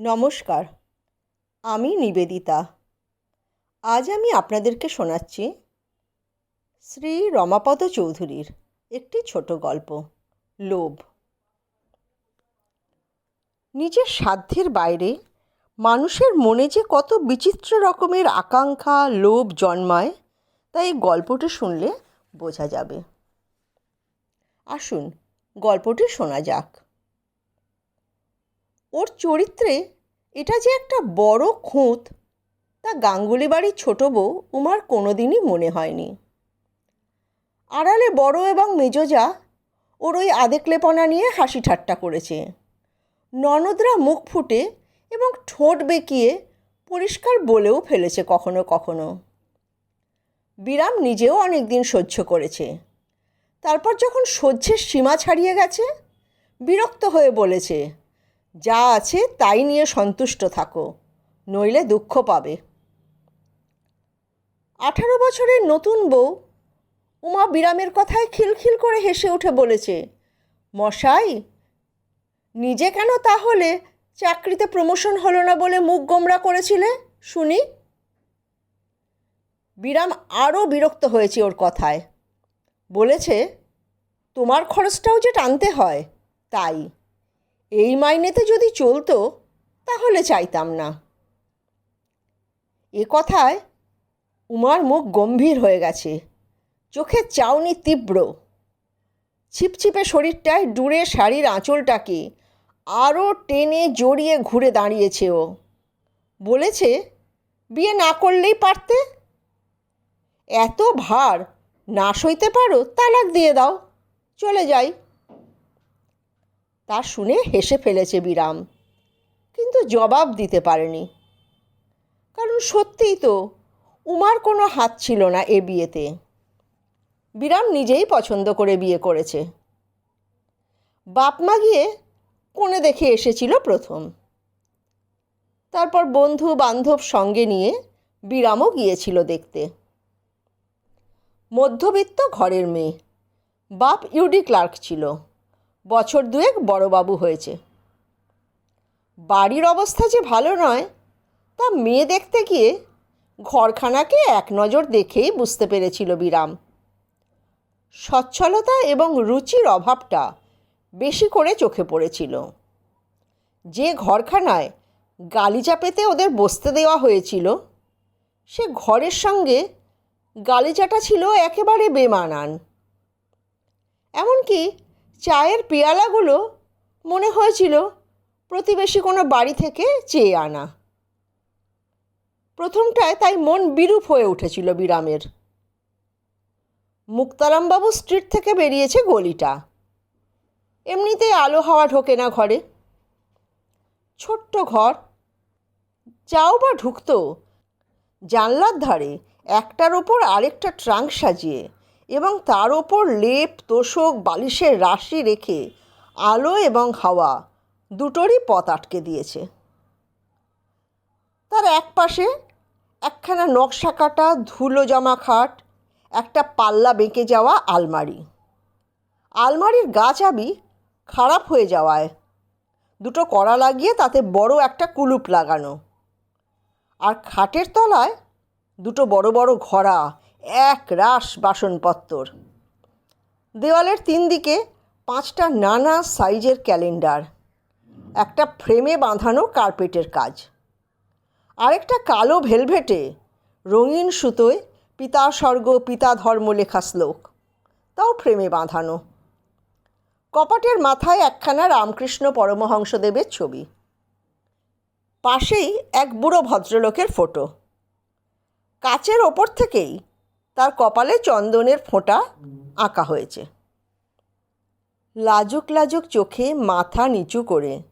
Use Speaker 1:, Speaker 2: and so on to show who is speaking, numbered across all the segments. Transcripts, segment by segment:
Speaker 1: নমস্কার, আমি নিবেদিতা। আজ আমি আপনাদেরকে শোনাচ্ছি শ্রী রমাপদ চৌধুরীর একটি ছোট গল্প, লোভ। নিজের সাধ্যের বাইরে মানুষের মনে যে কত বিচিত্র রকমের আকাঙ্ক্ষা, লোভ জন্মায়, তা এই গল্পটি শুনলে বোঝা যাবে। আসুন, গল্পটি শোনা যাক। ওর চরিত্রে এটা যে একটা বড় খুঁত, তা গাঙ্গুলি বাড়ির ছোট বউ উমার কোনোদিনই মনে হয়নি। আড়ালে বড় এবং মেজোজা ওর ওই আদেকলেপনা নিয়ে হাসি ঠাট্টা করেছে। ননদরা মুখ ফুটে এবং ঠোঁট বেঁকিয়ে পরিষ্কার বলেও ফেলেছে কখনো কখনো। বিরাম নিজেও অনেক দিন সহ্য করেছে। তারপর যখন সহ্যের সীমা ছাড়িয়ে গেছে, বিরক্ত হয়ে বলেছে যা আছে তাই নিয়ে সন্তুষ্ট থাকো, নইলে দুঃখ পাবে। আঠারো বছরের নতুন বউ, উমা বিরামের কথায় খিলখিল করে হেসে উঠে বলেছে, মশাই, নিজে কেন তাহলে চাকরিতে প্রমোশন হলো না বলে মুখ গোমরা করেছিলে, শুনি? বিরাম আরও বিরক্ত হয়েছে ওর কথায়, বলেছে, তোমার খরচটাও যে টানতে হয়, তাই। এই মাইনেতে যদি চলতো, তাহলে চাইতাম না। এ কথায় উমার মুখ গম্ভীর হয়ে গেছে। চোখের চাউনি তীব্র। ছিপছিপে শরীরটায় ডুরে শাড়ির আঁচলটাকে আরও টেনে জড়িয়ে ঘুরে দাঁড়িয়েছে ও। বলেছে, বিয়ে না করলেই পারতে? এত ভার না সইতে পারো, তালাক দিয়ে দাও। চলে যাই। তা শুনে হেসে ফেলেছে বিরাম। কিন্তু জবাব দিতে পারেনি। কারণ সত্যিই তো উমার কোনো হাত ছিল না এ বিয়েতে। বিরাম নিজেই পছন্দ করে বিয়ে করেছে। বাপ মা গিয়ে কোণে দেখে এসেছিল প্রথম। তারপর বন্ধু বান্ধব সঙ্গে নিয়ে বিরামও গিয়েছিল দেখতে। মধ্যবিত্ত ঘরের মেয়ে। বাপ ইউডি ক্লার্ক ছিল। বছর দুয়েক বড়বাবু হয়েছে। বাড়ির অবস্থা যে ভালো নয়, তা মেয়ে দেখতে গিয়ে ঘরখানাকে এক নজর দেখেই বুঝতে পেরেছিল বিরাম। সচ্ছলতা এবং রুচির অভাবটা বেশি করে চোখে পড়েছিল। যে ঘরখানায় গালিচা পেতে ওদের বসতে দেওয়া হয়েছিল, সে ঘরের সঙ্গে গালিচাটা ছিল একেবারে বেমানান। এমনকি চায়ের পেয়ালাগুলো মনে হয়েছিল প্রতিবেশী কোনো বাড়ি থেকে চেয়ে আনা। প্রথমটায় তাই মন বিরূপ হয়ে উঠেছিল বিরামের। মুক্তারামবাবু স্ট্রিট থেকে বেরিয়েছে গলিটা। এমনিতেই আলো হাওয়া ঢোকে না ঘরে। ছোট্ট ঘর, যাও বা ঢুকতো। জানলার ধারে একটার ওপর আরেকটা ট্রাঙ্ক সাজিয়ে এবং তার ওপর লেপ, তোষক, বালিশের রাশি রেখে আলো এবং হাওয়া দুটোরই পথ আটকে দিয়েছে। তার এক পাশে একখানা নকশা কাটা, ধুলো জমা খাট, একটা পাল্লা বেঁকে যাওয়া আলমারি। আলমারির গা চাবি খারাপ হয়ে যাওয়ায় দুটো কড়া লাগিয়ে তাতে বড় একটা কুলুপ লাগানো। আর খাটের তলায় দুটো বড় বড় ঘড়া এক রাস বাসনপত্তর। দেওয়ালের তিন দিকে পাঁচটা নানা সাইজের ক্যালেন্ডার, একটা ফ্রেমে বাঁধানো কার্পেটের কাজ, আরেকটা কালো ভেলভেটে রঙিন সুতোয় পিতা স্বর্গ, পিতা ধর্ম লেখা শ্লোক, তাও ফ্রেমে বাঁধানো। কপাটের মাথায় একখানা রামকৃষ্ণ পরমহংসদেবের ছবি। পাশেই এক বুড়ো ভদ্রলোকের ফটো। কাচের ওপর থেকেই তার কপালে চন্দনের ফোঁটা আঁকা হয়েছে। লাজুক লাজুক চোখে মাথা নিচু করে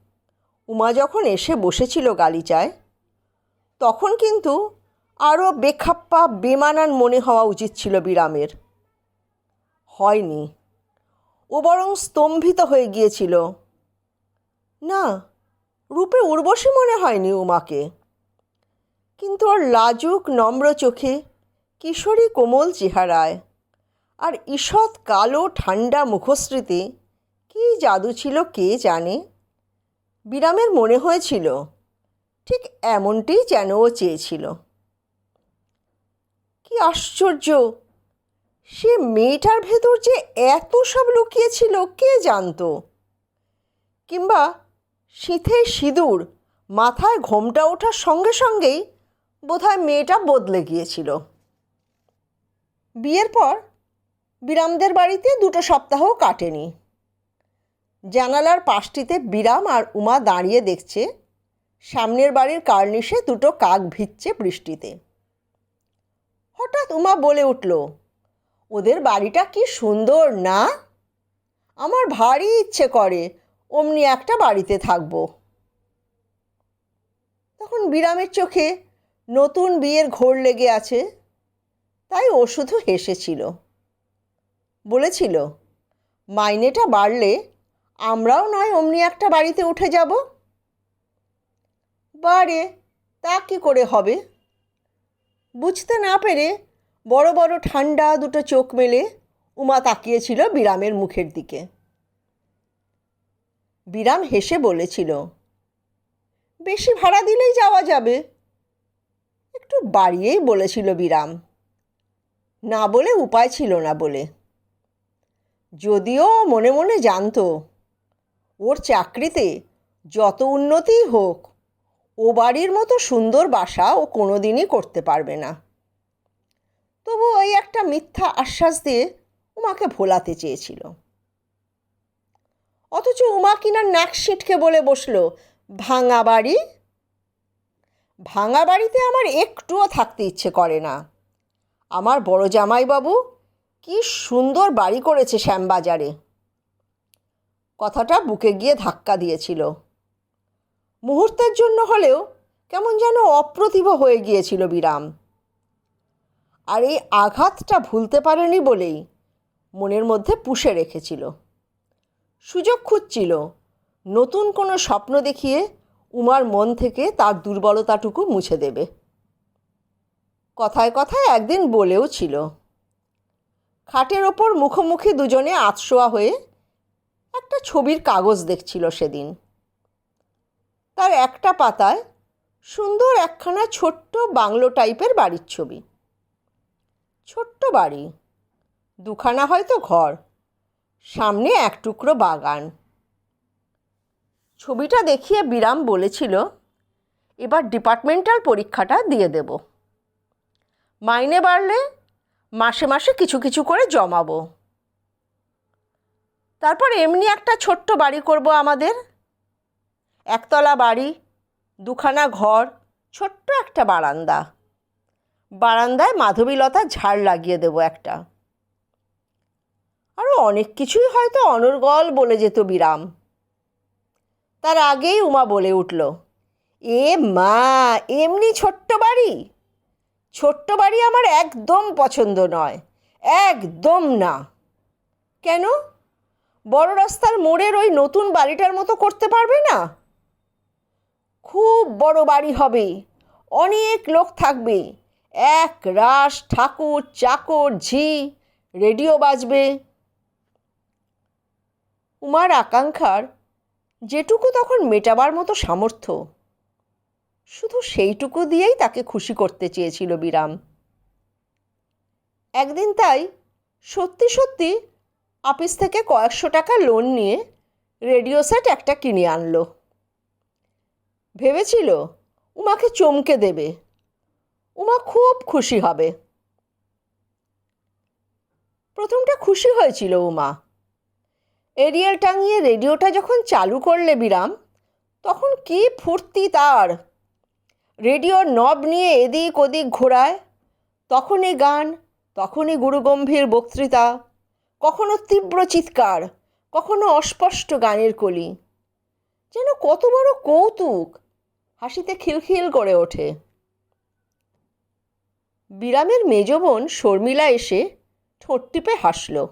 Speaker 1: উমা যখন এসে বসেছিল গালিচায়, তখন কিন্তু আরও বেখাপ্পা, বেমানান মনে হওয়া উচিত ছিল বিরামের। হয়নি। ও বরং স্তম্ভিত হয়ে গিয়েছিল। না, রূপে উর্বশী মনে হয়নি উমাকে। কিন্তু ওর লাজুক, নম্র চোখে কিশোরী কোমল চেহারায়। আর ঈষৎ কালো ঠান্ডা মুখশ্রীতে কী জাদু ছিল কে জানে? বিরামের মনে হয়েছিল, ঠিক এমনটিই যেন ও চেয়েছিল। কি আশ্চর্য! সে মেয়েটার ভেতর যে এত সব লুকিয়েছিল, কে জানতো? কিংবা শীতে সিঁদুর মাথায় ঘোমটা ওঠার সঙ্গে সঙ্গেই বোধহয় মেয়েটা বদলে গিয়েছিল। বিয়ের পর বিরামদের বাড়িতে দুটো সপ্তাহ কাটেনি। জানালার পাশটিতে বিরাম আর উমা দাঁড়িয়ে দেখছে, সামনের বাড়ির কার্নিশে দুটো কাক ভিজছে বৃষ্টিতে। হঠাৎ উমা বলে উঠল, ওদের বাড়িটা কি সুন্দর না? আমার ভারী ইচ্ছে করে, অমনি একটা বাড়িতে থাকব। তখন বিরামের চোখে নতুন বিয়ের ঘোর লেগে আছে তাই ও শুধু হেসেছিল। বলেছিল, মাইনেটা বাড়লে আমরাও নয় অমনি একটা বাড়িতে উঠে যাব? বাড়ে, তা কি করে হবে? বুঝতে না পেরে বড় বড় ঠান্ডা দুটো চোখ মেলে উমা তাকিয়েছিল বিরামের মুখের দিকে। বিরাম হেসে বলেছিল, বেশি ভাড়া দিলেই যাওয়া যাবে। একটু বাড়িয়েই বলেছিল বিরাম না বলে উপায় ছিল না বলে। যদিও মনে মনে জানতো, ওর চাকরিতে যত উন্নতিই হোক, ও বাড়ির মতো সুন্দর বাসা ও কোনো দিনই করতে পারবে না। তবু ওই একটা মিথ্যা আশ্বাস দিয়ে উমাকে ভোলাতে চেয়েছিল। অথচ উমা কিনা নাক সিটকে বলে বসল, ভাঙা বাড়ি? ভাঙা বাড়িতে আমার একটুও থাকতে ইচ্ছে করে না। আমার বড় জামাইবাবু, কি সুন্দর বাড়ি করেছে শ্যামবাজারে। কথাটা বুকে গিয়ে ধাক্কা দিয়েছিল। মুহূর্তের জন্য হলেও কেমন যেন অপ্রতিভ হয়ে গিয়েছিল বিরাম। আর এই আঘাতটা ভুলতে পারেনি বলেই মনের মধ্যে পুষে রেখেছিল। সুযোগ খুঁজছিল, নতুন কোনো স্বপ্ন দেখিয়ে উমার মন থেকে তার দুর্বলতাটুকু মুছে দেবে। কথায় কথায় একদিন বলেও ছিল। খাটের ওপর মুখোমুখি দুজনে আতশোয়া হয়ে একটা ছবির কাগজ দেখছিল সেদিন। তার একটা পাতায় সুন্দর একখানা ছোট্ট বাংলো টাইপের বাড়ির ছবি। ছোট্ট বাড়ি, দুখানা হয়তো ঘর, সামনে এক টুকরো বাগান। ছবিটা দেখিয়ে বিরাম বলেছিল, এবার ডিপার্টমেন্টাল পরীক্ষাটা দিয়ে দেব। মাইনে বাড়লে মাসে মাসে কিছু কিছু করে জমাবো। তারপর এমনি একটা ছোট্ট বাড়ি করব আমাদের। একতলা বাড়ি, দুখানা ঘর, ছোট্ট একটা বারান্দা। বারান্দায় মাধবীলতা ঝাড় লাগিয়ে দেবো একটা। আরও অনেক কিছুই হয়তো অনর্গল বলে যেত বিরাম। তার আগেই উমা বলে উঠল, এ মা, এমনি ছোট্ট বাড়ি? ছোট্ট বাড়ি আমার একদম পছন্দ নয়। একদম না। কেন? বড় রাস্তার মোড়ের ওই নতুন বাড়িটার মতো করতে পারবে না? খুব বড় বাড়ি হবে। অনেক লোক থাকবে। এক রাস ঠাকুর, চাকর, ঝি, রেডিও বাজবে। উমার আকাঙ্ক্ষার যেটুকু তখন মেটাবার মতো সামর্থ্য। শুধু সেইটুকু দিয়েই তাকে খুশি করতে চেয়েছিল বিরাম। একদিন তাই সত্যি সত্যি অফিস থেকে কয়েকশো টাকা লোন নিয়ে রেডিও সেট একটা কিনে আনলো। ভেবেছিল, উমাকে চমকে দেবে। উমা খুব খুশি হবে। প্রথমটা খুশি হয়েছিল উমা। এরিয়াল টাঙিয়ে রেডিওটা যখন চালু করলে বিরাম, তখন কি ফুর্তি তার! রেডিওর নব নিয়ে এদিক ওদিক ঘোরায় তখনই গান, তখনই গুরুগম্ভীর বক্তৃতা, কখনো তীব্র চিৎকার, কখনো অস্পষ্ট গানের কলি। যেন কত বড় কৌতুক, হাসিতে খিলখিল করে ওঠে। বিরামের মেজ বোন শর্মিলা এসে ঠোঁট টিপে হাসল।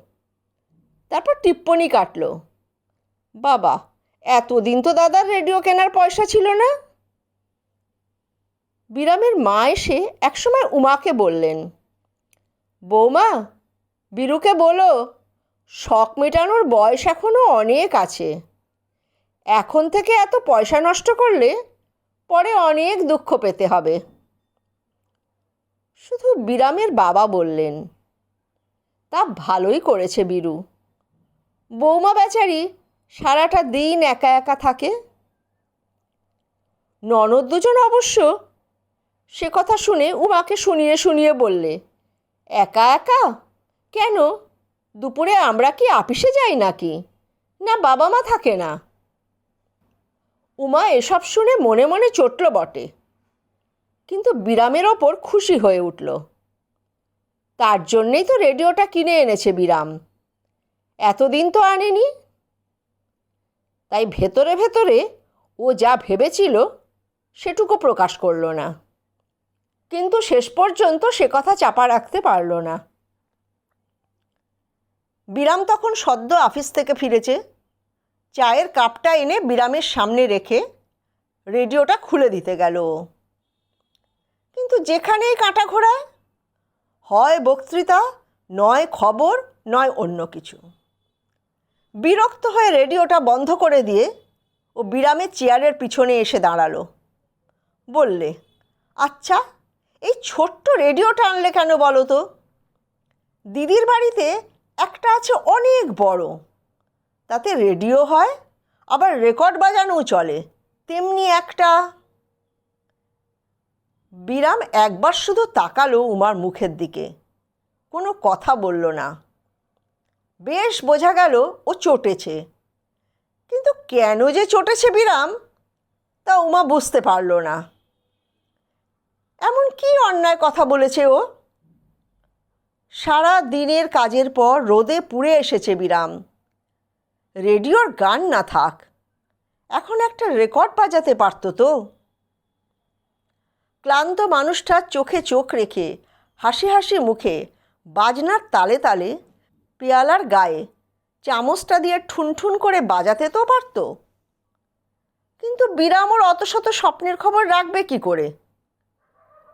Speaker 1: তারপর টিপ্পনি কাটল। বাবা, এতদিন তো দাদার রেডিও কেনার পয়সা ছিল না। বিরামের মা এসে একসময় উমাকে বললেন, বৌমা, বীরুকে বলো, শখ মেটানোর বয়স এখনও অনেক আছে। এখন থেকে এত পয়সা নষ্ট করলে পরে অনেক দুঃখ পেতে হবে শুধু বিরামের বাবা বললেন, তা ভালোই করেছে বীরু। বৌমা বেচারি সারাটা দিন একা একা থাকে। ননদ দুজন অবশ্য সে কথা শুনে উমাকে শুনিয়ে শুনিয়ে বললে, একা একা? কেন? দুপুরে আমরা কি আপিসে যাই নাকি? না বাবা মা থাকে না? উমা এসব শুনে মনে মনে চটল বটে, কিন্তু বিরামের ওপর খুশি হয়ে উঠল। তার জন্যেই তো রেডিওটা কিনে এনেছে বিরাম। এতদিন তো আনেনি? তাই ভেতরে ভেতরে ও যা ভেবেছিল সেটুকু প্রকাশ করল না। কিন্তু শেষ পর্যন্ত সে কথা চাপা রাখতে পারল না। বিরাম তখন সদ্য অফিস থেকে ফিরেছে। চায়ের কাপটা এনে বিরামের সামনে রেখে রেডিওটা খুলে দিতে গেল। কিন্তু যেখানেই কাঁটা ঘোরায় হয় বক্তৃতা, নয় খবর, নয় অন্য কিছু। বিরক্ত হয়ে রেডিওটা বন্ধ করে দিয়ে ও বিরামের চেয়ারের পিছনে এসে দাঁড়াল। বললে আচ্ছা এই ছোট্ট রেডিওটা আনলে কেন বলো তো? দিদির বাড়িতে একটা আছে অনেক বড়। তাতে রেডিও হয়, আবার রেকর্ড বাজানোও চলে, তেমনি একটা। বিরাম একবার শুধু তাকালো উমার মুখের দিকে, কোনো কথা বলল না। বেশ বোঝা গেল ও চটেছে। কিন্তু কেন যে চটেছে বিরাম, তা উমা বুঝতে পারল না। এমন কি অন্যায় কথা বলেছে ও? সারা দিনের কাজের পর রোদে পুড়ে এসেছে বিরাম। রেডিওর গান না থাক, এখন একটা রেকর্ড বাজাতে পারতো তো। ক্লান্ত মানুষটার চোখে চোখ রেখে, হাসি হাসি মুখে, বাজনার তালে তালে, পেয়ালার গায়ে, চামচটা দিয়ে ঠুনঠুন করে বাজাতে তো পারতো। কিন্তু বিরাম ওর অত শত স্বপ্নের খবর রাখবে কি করে?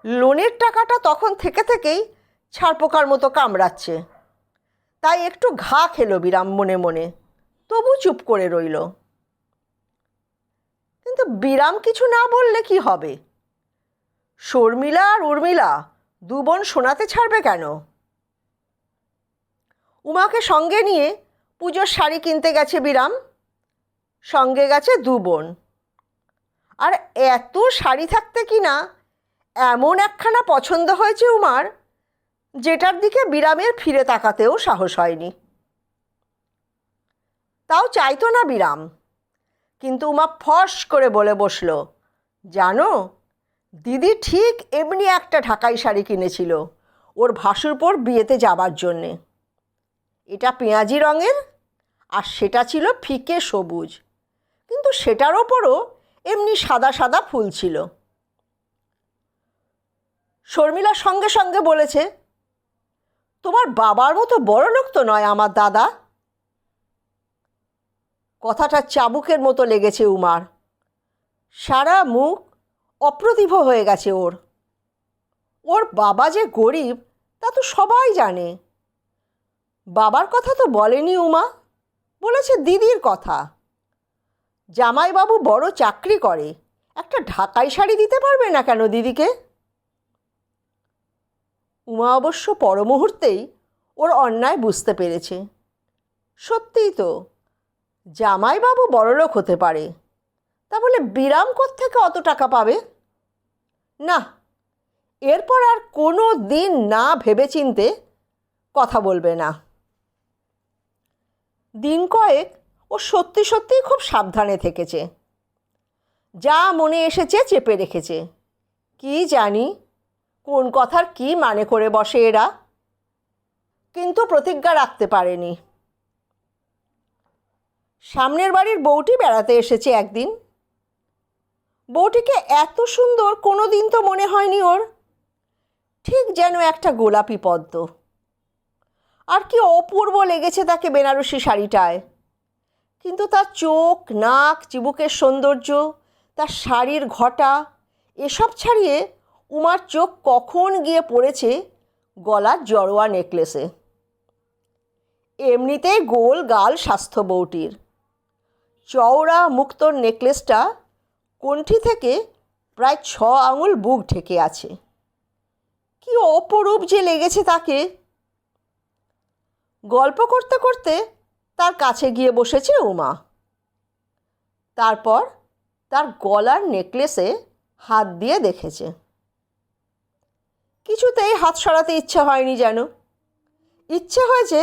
Speaker 1: লোনের টাকাটা তখন থেকে থেকেই ছাড়পোকার মতো কামড়াচ্ছে। তাই একটু ঘা খেলো বিরাম মনে মনে, তবু চুপ করে রইল। কিন্তু বিরাম কিছু না বললে কি হবে? শর্মিলা আর উর্মিলা দু বোন শোনাতে ছাড়বে কেন? উমাকে সঙ্গে নিয়ে পুজোর শাড়ি কিনতে গেছে বিরাম, সঙ্গে গেছে দু বোন। আর এত শাড়ি থাকতে কি না এমন একখানা পছন্দ হয়েছে উমার, যেটার দিকে বিরামের ফিরে তাকাতেও সাহস হয়নি। তাও চাইতো না বিরাম, কিন্তু উমা ফস করে বলে বসল, জানো, দিদি ঠিক এমনি একটা ঢাকাই শাড়ি কিনেছিল, ওর ভাসুরপোর বিয়েতে যাবার জন্যে। এটা পেঁয়াজি রঙের আর সেটা ছিল ফিকে সবুজ, কিন্তু সেটার ওপরও এমনি সাদা সাদা ফুল ছিল। শর্মিলা সঙ্গে সঙ্গে বলেছে, তোমার বাবার মতো বড় লোক তো নয় আমার দাদা? কথাটা চাবুকের মতো লেগেছে উমার। সারা মুখ অপ্রতিভ হয়ে গেছে ওর। ওর বাবা যে গরিব, তা তো সবাই জানে। বাবার কথা তো বলেনি উমা, বলেছে দিদির কথা। জামাইবাবু বড় চাকরি করে, একটা ঢাকাই শাড়ি দিতে পারবে না কেন দিদিকে? উমা অবশ্য পর মুহূর্তেই ওর অন্যায় বুঝতে পেরেছে। সত্যিই তো, জামাইবাবু বড়লোক হতে পারে, তা বলে বিরাম থেকে অত টাকা পাবে? না, এরপর আর কোনো দিন না ভেবেচিন্তে কথা বলবে না। দিন কয়েক ও সত্যি সত্যিই খুব সাবধানে থেকেছে। যা মনে এসেছে চেপে রেখেছে। কি জানি কোন কথার কি মানে করে বসে এরা? কিন্তু প্রতিজ্ঞা রাখতে পারেনি। সামনের বাড়ির বউটি বেড়াতে এসেছে একদিন। বউটিকে এত সুন্দর কোনো দিন তো মনে হয়নি ওর। ঠিক যেন একটা গোলাপি পদ্ম। আর কি অপূর্ব লেগেছে তাকে বেনারসি শাড়িটায়। কিন্তু তার চোখ, নাক, চিবুকের সৌন্দর্য, তার শাড়ির ঘটা, এসব ছাড়িয়ে উমার চোখ কখন গিয়ে পড়েছে গলার জড়োয়া নেকলেসে। এমনিতেই গোল গাল স্বাস্থ্য বউটির। চওড়া মুক্তোর নেকলেসটা কণ্ঠি থেকে প্রায় ছ আঙুল বুক ঢেকে আছে। কি অপরূপ যে লেগেছে তাকে। গল্প করতে করতে তার কাছে গিয়ে বসেছে উমা। তারপর তার গলার নেকলেসে হাত দিয়ে দেখেছে। কিছুতেই হাত সরাতে ইচ্ছে হয়নি যেন। ইচ্ছে হয়েছে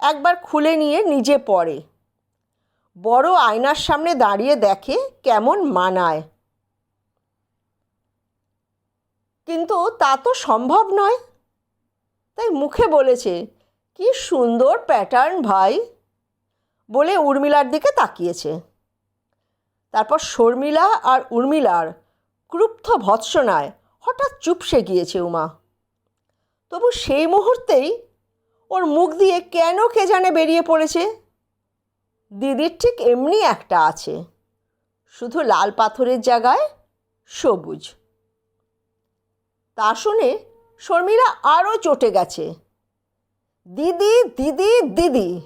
Speaker 1: একবার খুলে নিয়ে নিজে পড়ে। বড় আয়নার সামনে দাঁড়িয়ে দেখে কেমন মানায়। কিন্তু তা তো সম্ভব নয়। তাই মুখে বলেছে, কি সুন্দর প্যাটার্ন ভাই, বলে উর্মিলার দিকে তাকিয়েছে। তারপর শর্মিলা আর উর্মিলার ক্রুপ্ত ভৎসনায় হঠাৎ চুপসে গিয়েছে উমা। তবু সেই মুহূর্তেই ওর মুখ দিয়ে কেন কে জানে বেরিয়ে পড়েছে? দিদির ঠিক এমনি একটা আছে, শুধু লাল পাথরের জায়গায় সবুজ। তা শুনে শর্মিলা আরও চটে গেছে। দিদি দিদি দিদি!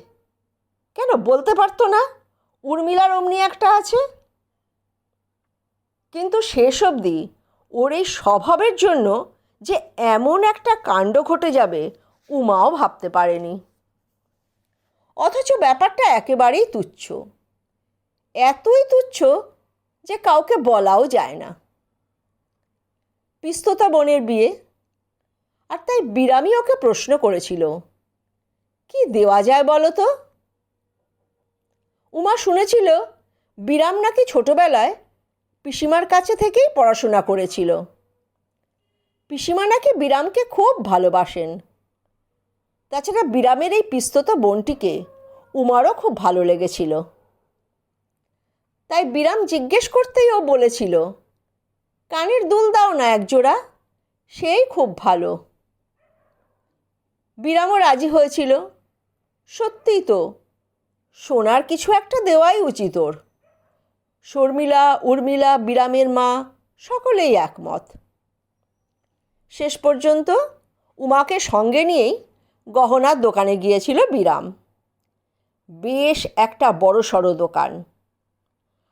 Speaker 1: কেন বলতে পারতো না? উর্মিলার অমনি একটা আছে। কিন্তু শেষ অবধি ওর এই স্বভাবের জন্য যে এমন একটা কাণ্ড ঘটে যাবে, উমাও ভাবতে পারেনি। অথচ ব্যাপারটা একেবারেই তুচ্ছ। এতই তুচ্ছ যে কাউকে বলাও যায় না। পিস্ততা বোনের বিয়ে, আর তাই বিরামি ওকে প্রশ্ন করেছিল। কি দেওয়া যায় বলো তো? উমা শুনেছিল, বিরাম নাকি ছোটবেলায় পিসিমার কাছে থেকেই পড়াশোনা করেছিল। পিসিমা নাকি বিরামকে খুব ভালোবাসেন। তাছাড়া বিরামের এই পিস্তত বোনটিকে উমারও খুব ভালো লেগেছিল। তাই বিরাম জিজ্ঞেস করতেই ও বলেছিল, কানের দুল দাও না একজোড়া, সেই খুব ভালো। বিরামও রাজি হয়েছিল, সত্যিই তো, সোনার কিছু একটা দেওয়াই উচিত ওর। শর্মিলা, উর্মিলা, বিরামের মা, সকলেই একমত। শেষ পর্যন্ত উমাকে সঙ্গে নিয়েই গহনার দোকানে গিয়েছিল বিরাম। বেশ একটা বড় সড়ো দোকান।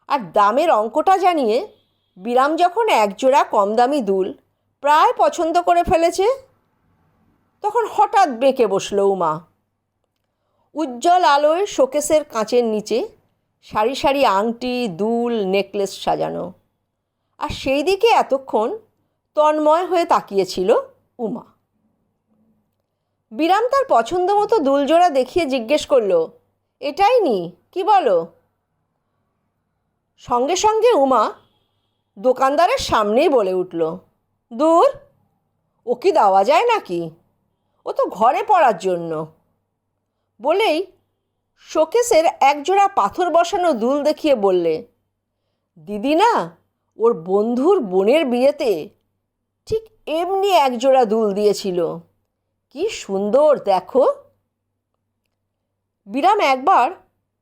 Speaker 1: আর দামের অঙ্কটা জানিয়ে বিরাম যখন একজোড়া কম দামি দুল প্রায় পছন্দ করে ফেলেছে, তখন হঠাৎ বেঁকে বসল উমা। উজ্জ্বল আলোয় শোকেসের কাঁচের নিচে সারি সারি আংটি, দুল, নেকলেস সাজানো। আর সেই দিকে এতক্ষণ তন্ময় হয়ে তাকিয়েছিল উমা। বিরাম তার পছন্দ মতো দুলজোড়া দেখিয়ে জিজ্ঞেস করল, এটাই নি, কি বলো? সঙ্গে সঙ্গে উমা দোকানদারের সামনেই বলে উঠল, দূর, ও কি দেওয়া যায় নাকি? ও তো ঘরে পড়ার জন্য। বলেই শোকেসের একজোড়া পাথর বসানো দুল দেখিয়ে বললে, দিদি না, ওর বন্ধুর বোনের বিয়েতে ঠিক এমনি একজোড়া দুল দিয়েছিল। কি সুন্দর, দেখো। বিরাম একবার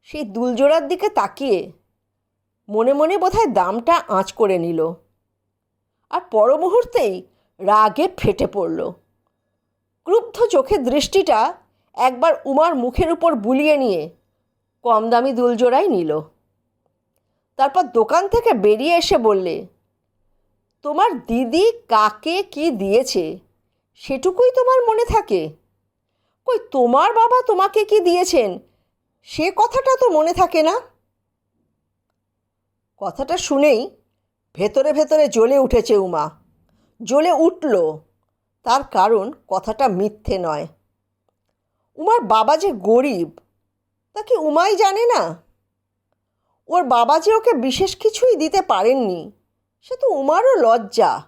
Speaker 1: সেই দুলজোড়ার দিকে তাকিয়ে মনে মনে বোধহয় দামটা আঁচ করে নিল আর পর মুহূর্তেই রাগে ফেটে পড়ল। ক্রুব্ধ চোখের দৃষ্টিটা একবার উমার মুখের উপর বুলিয়ে নিয়ে কম দামি দুলজোড়াই নিল। তারপর দোকান থেকে বেরিয়ে এসে বললে, তোমার দিদি কাকে কি দিয়েছে সেটুকুই তোমার মনে থাকে? কই, তোমার বাবা তোমাকে কি দিয়েছেন সে কথাটা তো মনে থাকে না? কথাটা শুনেই ভেতরে ভেতরে জ্বলে উঠেছে উমা। জ্বলে উঠল। তার কারণ কথাটা মিথ্যে নয়। উমার বাবা যে গরিব, তা কি উমাই জানে না? ওর বাবা যে ওকে বিশেষ কিছুই দিতে পারেননি, সে তো উমারও লজ্জা।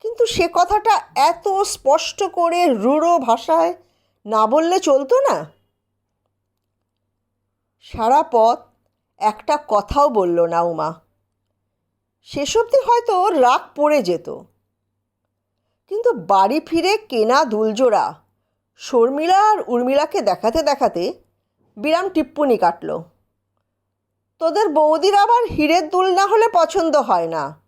Speaker 1: কিন্তু সে কথাটা এত স্পষ্ট করে রূঢ় ভাষায় না বললে চলতো না? সারা পথ একটা কথাও বলল না উমা। অবধি হয়তো রাগ পড়ে যেত। কিন্তু বাড়ি ফিরে কেনা দুলজোড়া শর্মিলা আর উর্মিলাকে দেখাতে দেখাতে বিরাম টিপ্পুনি কাটল। তোদের বৌদির আবার হীরের দুল না হলে পছন্দ হয় না।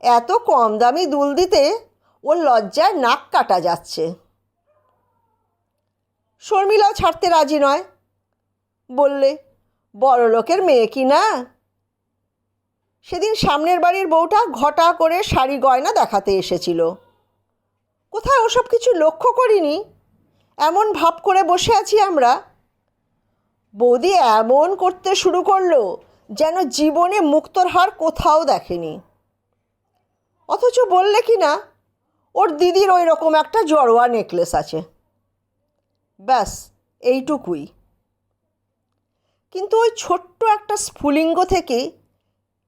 Speaker 1: এত কম দামি দুল দিতে ওর লজ্জায় নাক কাটা যাচ্ছে। শর্মিলাও ছাড়তে রাজি নয়। বললে, বড় লোকের মেয়ে কি না? সেদিন সামনের বাড়ির বউটা ঘটা করে শাড়ি গয়না দেখাতে এসেছিল। কোথায় ওসব কিছু লক্ষ্য করিনি? এমন ভাব করে বসে আছি আমরা। বৌদি এমন করতে শুরু করল যেন জীবনে মুক্তর হার কোথাও দেখেনি। অথচ বললে কি না, ওর দিদির ওই রকম একটা জড়োয়া নেকলেস আছে। ব্যাস, এইটুকুই। কিন্তু ওই ছোট্ট একটা স্ফুলিঙ্গ থেকে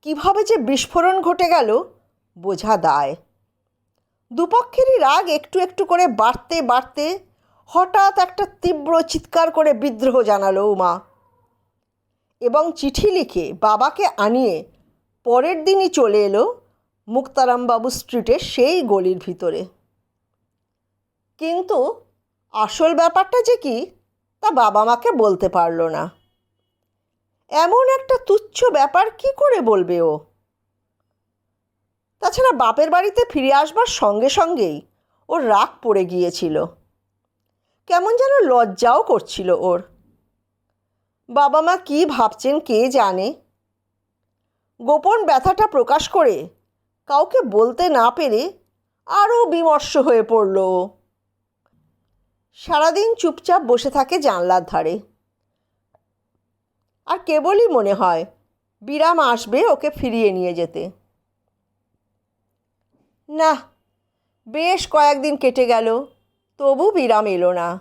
Speaker 1: কীভাবে যে বিস্ফোরণ ঘটে গেল, বোঝা দায়। দুপক্ষেরই রাগ একটু একটু করে বাড়তে বাড়তে হঠাৎ একটা তীব্র চিৎকার করে বিদ্রোহ জানালো উমা। এবং চিঠি লিখে বাবাকে আনিয়ে পরের দিনই চলে এলো মুক্তারামবাবু স্ট্রিটের সেই গলির ভিতরে। কিন্তু আসল ব্যাপারটা যে কি, তা বাবা মাকে বলতে পারল না। এমন একটা তুচ্ছ ব্যাপার কি করে বলবে ও? তাছাড়া বাপের বাড়িতে ফিরে আসবার সঙ্গে সঙ্গেই ওর রাগ পড়ে গিয়েছিল। কেমন যেন লজ্জাও করছিল ওর। বাবা মা কী ভাবছেন কে জানে? গোপন ব্যথাটা প্রকাশ করে কাউকে বলতে না পেরে আরও বিমর্ষ হয়ে পড়ল সারাদিন চুপচাপ বসে থাকে জানলার ধারে। আর কেবলই মনে হয় বিরাম আসবে ওকে ফিরিয়ে নিয়ে যেতে। না বেশ কয়েকদিন কেটে গেল। তবু বিরাম এলো না।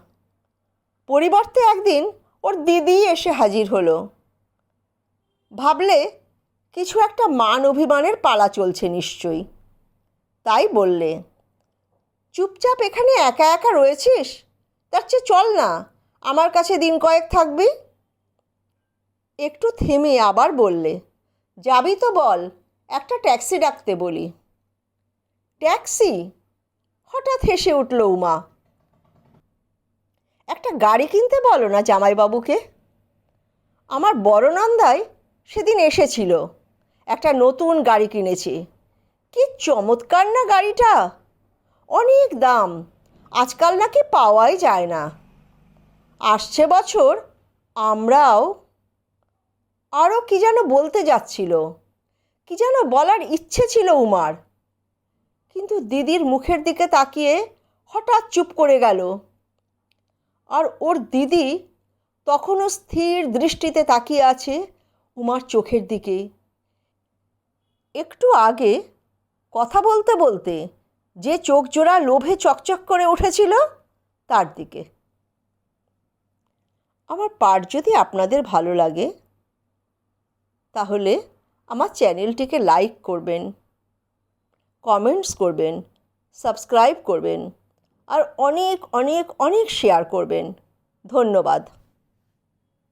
Speaker 1: পরিবর্তে একদিন ওর দিদি এসে হাজির হলো। ভাবলে কিছু একটা মান অভিমানের পালা চলছে নিশ্চয়ই। তাই বললে, চুপচাপ এখানে একা একা রয়েছিস? তার চেয়ে চল না, আমার কাছে দিন কয়েক থাকবি। একটু থেমে আবার বললে, যাবি তো বল, একটা ট্যাক্সি ডাকতে বলি। ট্যাক্সি? হঠাৎ হেসে উঠল উমা একটা গাড়ি কিনতে বলো না জামাইবাবুকে। আমার বড় নন্দায় সেদিন এসেছিল। একটা নতুন গাড়ি কিনেছি। কি চমৎকার না গাড়িটা! অনেক দাম। আজকাল নাকি পাওয়াই যায় না। আসছে বছর আমরাও আরও কি যেন বলতে যাচ্ছিল। কি যেন বলার ইচ্ছে ছিল উমার। কিন্তু দিদির মুখের দিকে তাকিয়ে হঠাৎ চুপ করে গেল। আর ওর দিদি তখনও স্থির দৃষ্টিতে তাকিয়ে আছে উমার চোখের দিকে একটু আগে কথা বলতে বলতে যে চোখ জোড়া লোভে চকচক করে উঠেছিল তার দিকে। আমার পাঠ যদি আপনাদের ভালো লাগে, তাহলে আমার চ্যানেলটিকে লাইক করবেন, কমেন্টস করবেন, সাবস্ক্রাইব করবেন। আর অনেক অনেক অনেক শেয়ার করবেন। ধন্যবাদ।